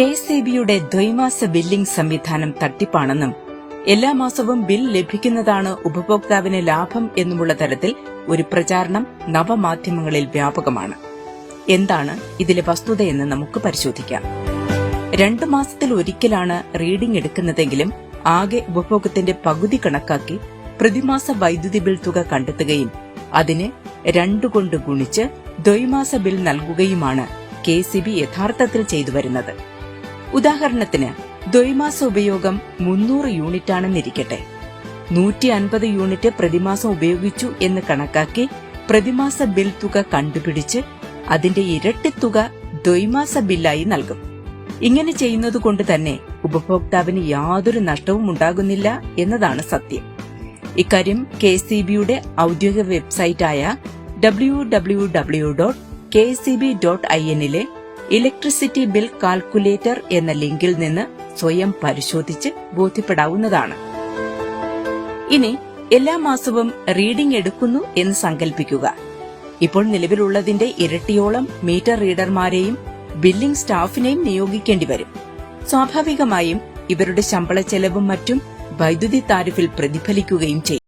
K S ബിയുടെ ദ്വൈമാസ billing സംവിധാനം തട്ടിപ്പാണെന്നും എല്ലാ മാസവും ബിൽ ലഭിക്കുന്നതാണ് ഉപഭോക്താവിന് ലാഭം എന്നുമുള്ള തരത്തിൽ ഒരു പ്രചാരണം നവമാധ്യമങ്ങളിൽ വ്യാപകമാണ്. എന്താണ് ഇതിലെ വസ്തുതയെന്ന് നമുക്ക് പരിശോധിക്കാം. രണ്ടു മാസത്തിൽ ഒരിക്കലാണ് റീഡിംഗ് എടുക്കുന്നതെങ്കിലും ആകെ ഉപഭോഗത്തിന്റെ പകുതി കണക്കാക്കി പ്രതിമാസ വൈദ്യുതി ബിൽ തുക കണ്ടെത്തുകയും അതിന് രണ്ടുകൊണ്ട് ഗുണിച്ച് ദ്വൈമാസ ബിൽ നൽകുകയുമാണ് കെ സി ബി യഥാർത്ഥത്തിൽ ചെയ്തു വരുന്നത്. ഉദാഹരണത്തിന് ദ്വൈമാസ ഉപയോഗം മുന്നൂറ് യൂണിറ്റ് ആണെന്നിരിക്കട്ടെ നൂറ്റി അൻപത് യൂണിറ്റ് പ്രതിമാസം ഉപയോഗിച്ചു എന്ന് കണക്കാക്കി പ്രതിമാസ ബിൽ തുക കണ്ടുപിടിച്ച് അതിന്റെ ഇരട്ടി തുക ദ്വൈമാസ ബില്ലായി നൽകും. ഇങ്ങനെ ചെയ്യുന്നത് കൊണ്ട് തന്നെ ഉപഭോക്താവിന് യാതൊരു നഷ്ടവും ഉണ്ടാകുന്നില്ല എന്നതാണ് സത്യം. ഇക്കാര്യം കെ സി ബിയുടെ ഔദ്യോഗിക വെബ്സൈറ്റായ W W W dot K C B dot I എന്നിലെ ഇലക്ട്രിസിറ്റി ബിൽ കാൽക്കുലേറ്റർ എന്ന ലിങ്കിൽ നിന്ന് സ്വയം പരിശോധിച്ച് ബോധ്യപ്പെടാവുന്നതാണ്. ഇനി എല്ലാ മാസവും റീഡിംഗ് എടുക്കുന്നു എന്ന് സങ്കല്പിക്കുക ഇപ്പോൾ നിലവിലുള്ളതിന്റെ ഇരട്ടിയോളം മീറ്റർ റീഡർമാരെയും ബില്ലിംഗ് സ്റ്റാഫിനെയും നിയോഗിക്കേണ്ടി വരും. സ്വാഭാവികമായും ഇവരുടെ ശമ്പള ചെലവും മറ്റും വൈദ്യുതി താരിഫിൽ പ്രതിഫലിക്കുകയും ചെയ്യും.